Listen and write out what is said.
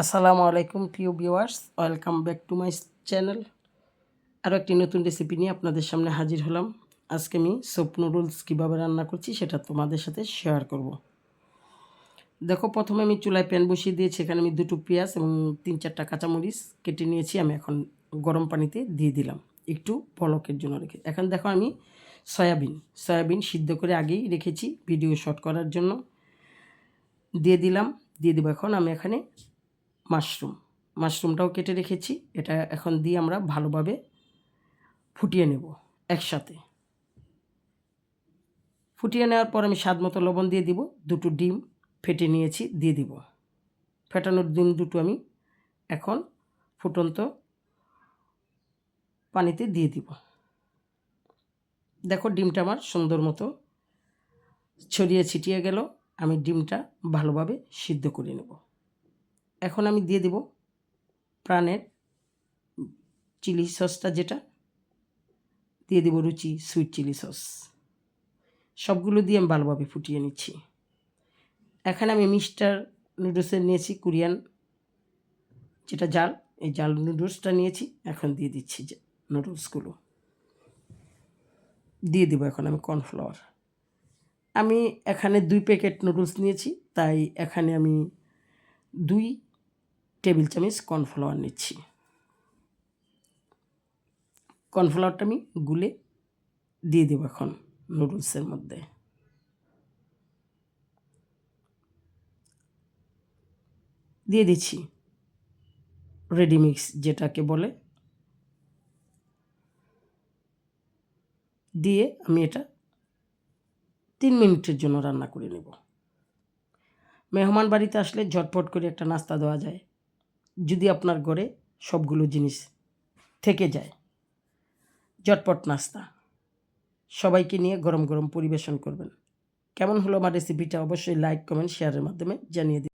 আসসালামু আলাইকুম, প্রিয় viewers. Welcome back to my channel. আরও একটি নতুন রেসিপি নিয়ে আপনাদের সামনে হাজির হলাম। আজকে আমি সোপ নুডলস কীভাবে রান্না করছি সেটা তোমাদের সাথে শেয়ার করব। দেখো, প্রথমে আমি চুলায় প্যান বসিয়ে দিয়েছি। এখানে আমি দুটো পেঁয়াজ এবং তিন চারটা কাঁচামরিচ কেটে নিয়েছি। আমি এখন গরম পানিতে দিয়ে দিলাম। একটু পলকের জন্য রেখে এখন দেখো, আমি সয়াবিন সয়াবিন সিদ্ধ করে আগেই রেখেছি ভিডিও শট করার জন্য। দিয়ে দিলাম। দিয়ে দেবো এখন আমি এখানে মাশরুম। মাশরুমটাও কেটে রেখেছি, এটা এখন দিয়ে আমরা ভালোভাবে ফুটিয়ে নেব একসাথে। ফুটিয়ে নেওয়ার পর আমি স্বাদ মতো লবণ দিয়ে দিব, দুটো ডিম ফেটে নিয়েছি, দিয়ে দিব। ফেটানোর ডিম দুটো আমি এখন ফুটন্ত পানিতে দিয়ে দিব। দেখো ডিমটা আমার সুন্দর মতো ছড়িয়ে ছিটিয়ে গেল, আমি ডিমটা ভালোভাবে সিদ্ধ করে নেব। এখন আমি দিয়ে দেব প্রাণের চিলি সসটা যেটা, দিয়ে দেবো রুচি, সুইট চিলি সস। সবগুলো দিয়ে আমি ভালোভাবে ফুটিয়ে নিচ্ছি। এখানে আমি মিস্টার নুডলসের নিয়েছি কোরিয়ান যেটা জাল, এই জাল নুডলসটা নিয়েছি, এখন দিয়ে দিচ্ছি নুডলসগুলো। দিয়ে দেবো এখন আমি কর্নফ্লাওয়ার। আমি এখানে দুই প্যাকেট নুডলস নিয়েছি, তাই এখানে আমি দুই টেবিল চামচ কর্নফ্লাওয়ার নিচ্ছি। কর্নফ্লাওয়ারটা আমি গুলে দিয়ে দেবো এখন নুডলসের মধ্যে। দিয়ে দিচ্ছি রেডি মিক্স যেটাকে বলে। দিয়ে আমি এটা তিন মিনিটের জন্য রান্না করে নেব। মেহমান বাড়িতে আসলে ঝটপট করে একটা নাস্তা দেওয়া যায়। যদি আপনার ঘরে সবগুলো জিনিস থেকে যায় জটপট নাস্তা। সবাইকে নিয়ে গরম গরম পরিবেশন করবেন। কেমন হলো আমার রেসিপিটা অবশ্যই লাইক কমেন্ট শেয়ারের মাধ্যমে জানিয়ে দিন।